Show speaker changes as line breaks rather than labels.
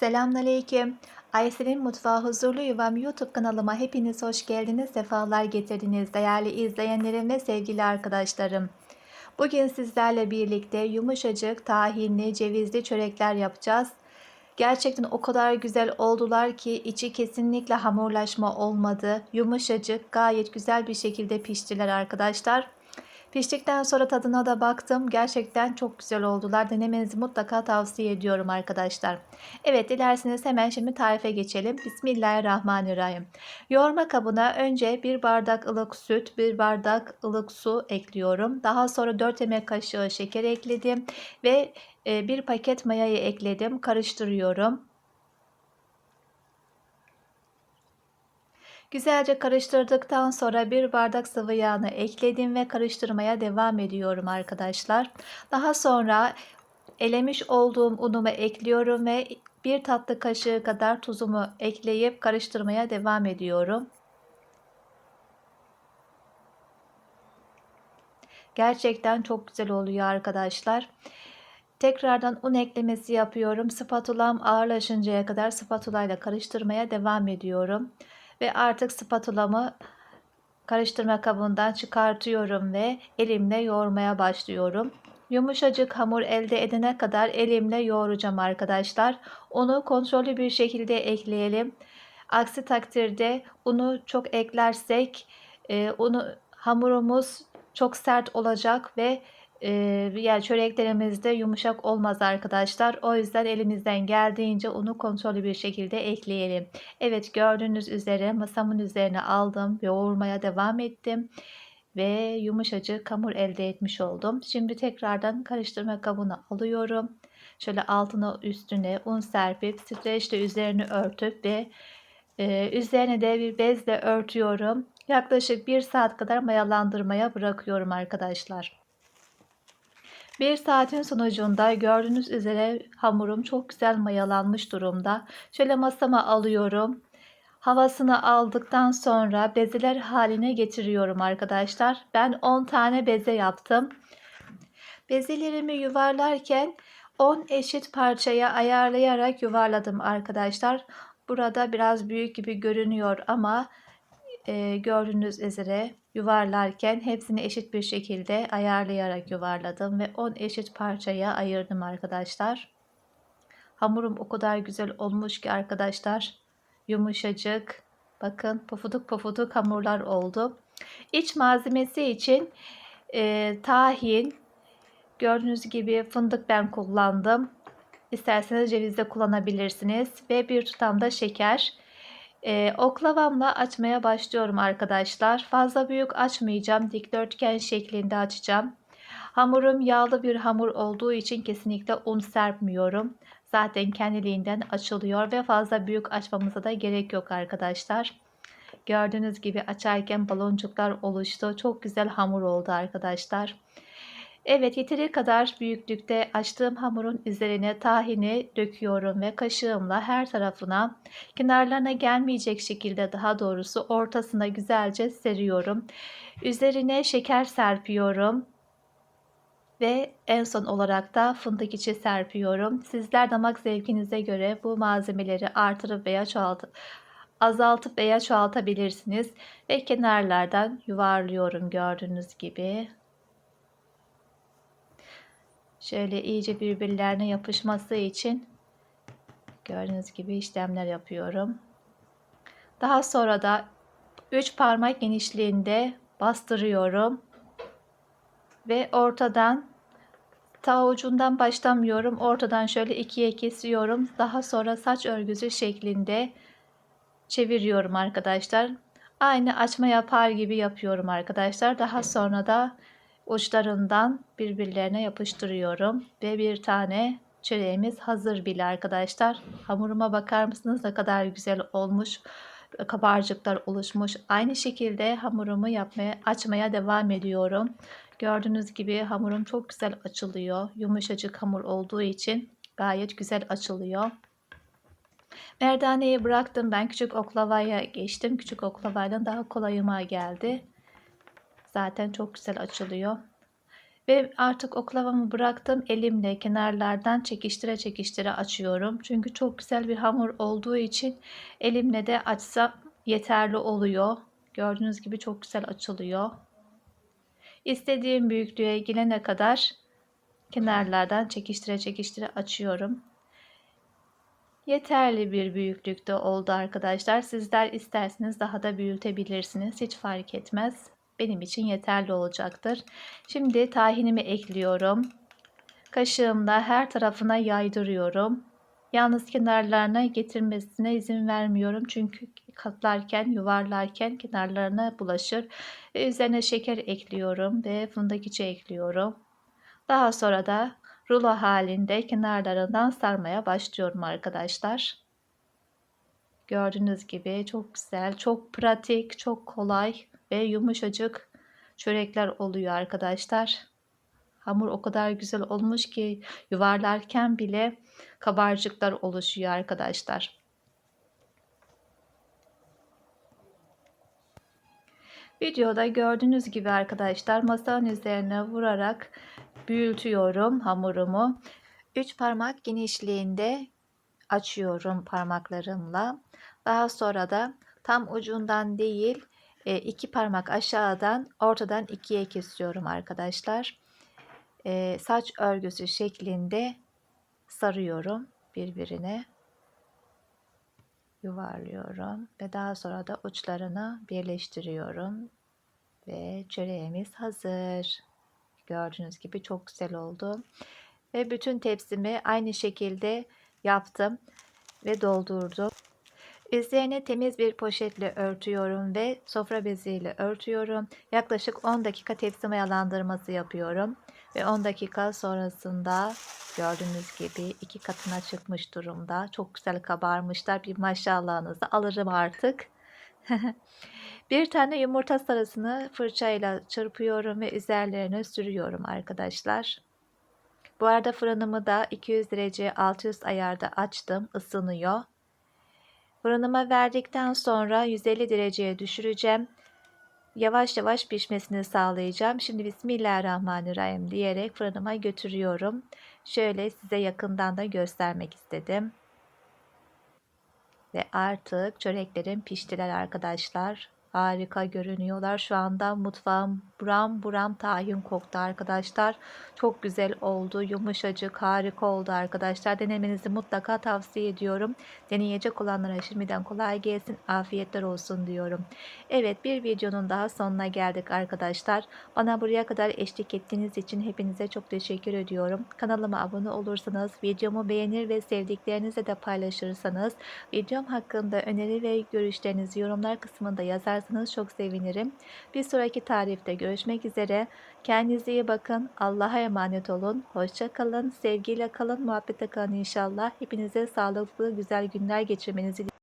Selamünaleyküm. Aysel'in Mutfağı Huzurlu Yuvam YouTube kanalıma hepiniz hoş geldiniz, sefalar getirdiniz değerli izleyenlerim ve sevgili arkadaşlarım. Bugün sizlerle birlikte yumuşacık, tahinli, cevizli çörekler yapacağız. Gerçekten o kadar güzel oldular ki içi kesinlikle hamurlaşma olmadı. Yumuşacık, gayet güzel bir şekilde piştiler arkadaşlar. Piştikten sonra tadına da baktım. Gerçekten çok güzel oldular. Denemenizi mutlaka tavsiye ediyorum arkadaşlar. Evet dilerseniz hemen şimdi tarife geçelim. Bismillahirrahmanirrahim. Yoğurma kabına önce bir bardak ılık süt, bir bardak ılık su ekliyorum. Daha sonra 4 yemek kaşığı şeker ekledim ve e, bir paket mayayı ekledim. Karıştırıyorum. Güzelce karıştırdıktan sonra bir bardak sıvı yağını ekledim ve karıştırmaya devam ediyorum arkadaşlar. Daha sonra elemiş olduğum unumu ekliyorum ve bir tatlı kaşığı kadar tuzumu ekleyip karıştırmaya devam ediyorum. Gerçekten çok güzel oluyor arkadaşlar. Tekrardan un eklemesi yapıyorum. Spatulam ağırlaşıncaya kadar spatula ile karıştırmaya devam ediyorum. Ve artık spatulamı karıştırma kabından çıkartıyorum ve elimle yoğurmaya başlıyorum. Yumuşacık hamur elde edene kadar elimle yoğuracağım arkadaşlar. Onu kontrollü bir şekilde ekleyelim. Aksi takdirde unu çok eklersek e, unu hamurumuz çok sert olacak ve e, yani çöreklerimizde yumuşak olmaz arkadaşlar. O yüzden elimizden geldiğince unu kontrollü bir şekilde ekleyelim. Evet gördüğünüz üzere masamın üzerine aldım yoğurmaya devam ettim. Ve yumuşacık hamur elde etmiş oldum. Şimdi tekrardan karıştırma kabına alıyorum. Şöyle altına üstüne un serpip streçle üzerini örtüp ve e, üzerine de bir bezle örtüyorum. Yaklaşık bir saat kadar mayalandırmaya bırakıyorum arkadaşlar. Bir saatin sonucunda gördüğünüz üzere hamurum çok güzel mayalanmış durumda. Şöyle masama alıyorum. Havasını aldıktan sonra bezeler haline getiriyorum arkadaşlar. Ben 10 tane beze yaptım. Bezelerimi yuvarlarken 10 eşit parçaya ayarlayarak yuvarladım arkadaşlar. Burada biraz büyük gibi görünüyor ama e, gördüğünüz üzere yuvarlarken hepsini eşit bir şekilde ayarlayarak yuvarladım ve 10 eşit parçaya ayırdım arkadaşlar. Hamurum o kadar güzel olmuş ki arkadaşlar. Yumuşacık. Bakın pofuduk pofuduk hamurlar oldu. İç malzemesi için e, tahin, gördüğünüz gibi fındık ben kullandım. İsterseniz ceviz de kullanabilirsiniz. Ve bir tutam da şeker. Ee, oklavamla açmaya başlıyorum arkadaşlar. Fazla büyük açmayacağım. Dikdörtgen şeklinde açacağım. Hamurum yağlı bir hamur olduğu için kesinlikle un serpmiyorum. Zaten kendiliğinden açılıyor ve fazla büyük açmamıza da gerek yok arkadaşlar. Gördüğünüz gibi açarken baloncuklar oluştu. Çok güzel hamur oldu arkadaşlar. Evet yeteri kadar büyüklükte açtığım hamurun üzerine tahini döküyorum ve kaşığımla her tarafına kenarlarına gelmeyecek şekilde daha doğrusu ortasına güzelce seriyorum. Üzerine şeker serpiyorum. Ve en son olarak da fındık içi serpiyorum. Sizler damak zevkinize göre bu malzemeleri artırıp veya çoğaltıp azaltıp veya çoğaltabilirsiniz. Ve kenarlardan yuvarlıyorum gördüğünüz gibi. Şöyle iyice birbirlerine yapışması için gördüğünüz gibi işlemler yapıyorum. Daha sonra da 3 parmak genişliğinde bastırıyorum. Ve ortadan ta ucundan başlamıyorum. Ortadan şöyle ikiye kesiyorum. Daha sonra saç örgüsü şeklinde çeviriyorum arkadaşlar. Aynı açma yapar gibi yapıyorum arkadaşlar. Daha sonra da uçlarından birbirlerine yapıştırıyorum ve bir tane çöreğimiz hazır bile arkadaşlar. Hamuruma bakar mısınız ne kadar güzel olmuş. Kabarcıklar oluşmuş. Aynı şekilde hamurumu yapmaya açmaya devam ediyorum. Gördüğünüz gibi hamurum çok güzel açılıyor. Yumuşacık hamur olduğu için gayet güzel açılıyor. Merdaneyi bıraktım. Ben küçük oklavaya geçtim. Küçük oklavayla daha kolayıma geldi. Zaten çok güzel açılıyor. Ve artık oklavamı bıraktım. Elimle kenarlardan çekiştire çekiştire açıyorum. Çünkü çok güzel bir hamur olduğu için elimle de açsam yeterli oluyor. Gördüğünüz gibi çok güzel açılıyor. İstediğim büyüklüğe gelene kadar kenarlardan çekiştire çekiştire açıyorum. Yeterli bir büyüklükte oldu arkadaşlar. Sizler isterseniz daha da büyütebilirsiniz. Hiç fark etmez. Benim için yeterli olacaktır. Şimdi tahinimi ekliyorum. Kaşığımla her tarafına yaydırıyorum. Yalnız kenarlarına getirmesine izin vermiyorum. Çünkü katlarken, yuvarlarken kenarlarına bulaşır. Ve üzerine şeker ekliyorum ve fındık içi ekliyorum. Daha sonra da rulo halinde kenarlarından sarmaya başlıyorum arkadaşlar. Gördüğünüz gibi çok güzel, çok pratik, çok kolay ve yumuşacık çörekler oluyor arkadaşlar. Hamur o kadar güzel olmuş ki yuvarlarken bile kabarcıklar oluşuyor arkadaşlar. Videoda gördüğünüz gibi arkadaşlar masanın üzerine vurarak büyütüyorum hamurumu. 3 parmak genişliğinde açıyorum parmaklarımla. Daha sonra da tam ucundan değil e, iki parmak aşağıdan ortadan ikiye kesiyorum arkadaşlar. E, saç örgüsü şeklinde sarıyorum birbirine yuvarlıyorum ve daha sonra da uçlarını birleştiriyorum ve çöreğimiz hazır. Gördüğünüz gibi çok güzel oldu. Ve bütün tepsimi aynı şekilde yaptım ve doldurdum. Üzerine temiz bir poşetle örtüyorum ve sofra beziyle örtüyorum. Yaklaşık 10 dakika tepsi mayalandırması yapıyorum. Ve 10 dakika sonrasında gördüğünüz gibi iki katına çıkmış durumda. Çok güzel kabarmışlar. Bir maşallahınızı alırım artık. bir tane yumurta sarısını fırçayla çırpıyorum ve üzerlerine sürüyorum arkadaşlar. Bu arada fırınımı da 200 derece 600 ayarda açtım. ısınıyor. Fırınıma verdikten sonra 150 dereceye düşüreceğim. Yavaş yavaş pişmesini sağlayacağım. Şimdi Bismillahirrahmanirrahim diyerek fırınıma götürüyorum. Şöyle size yakından da göstermek istedim. Ve artık çöreklerim piştiler arkadaşlar. Harika görünüyorlar. Şu anda mutfağım buram buram tahin koktu arkadaşlar. Çok güzel oldu. Yumuşacık harika oldu arkadaşlar. Denemenizi mutlaka tavsiye ediyorum. Deneyecek olanlara şimdiden kolay gelsin. Afiyetler olsun diyorum. Evet bir videonun daha sonuna geldik arkadaşlar. Bana buraya kadar eşlik ettiğiniz için hepinize çok teşekkür ediyorum. Kanalıma abone olursanız, videomu beğenir ve sevdiklerinizle de paylaşırsanız, videom hakkında öneri ve görüşlerinizi yorumlar kısmında yazarsanız yazarsanız çok sevinirim. Bir sonraki tarifte görüşmek üzere. Kendinize iyi bakın. Allah'a emanet olun. Hoşça kalın. Sevgiyle kalın. Muhabbete kalın inşallah. Hepinize sağlıklı, güzel günler geçirmenizi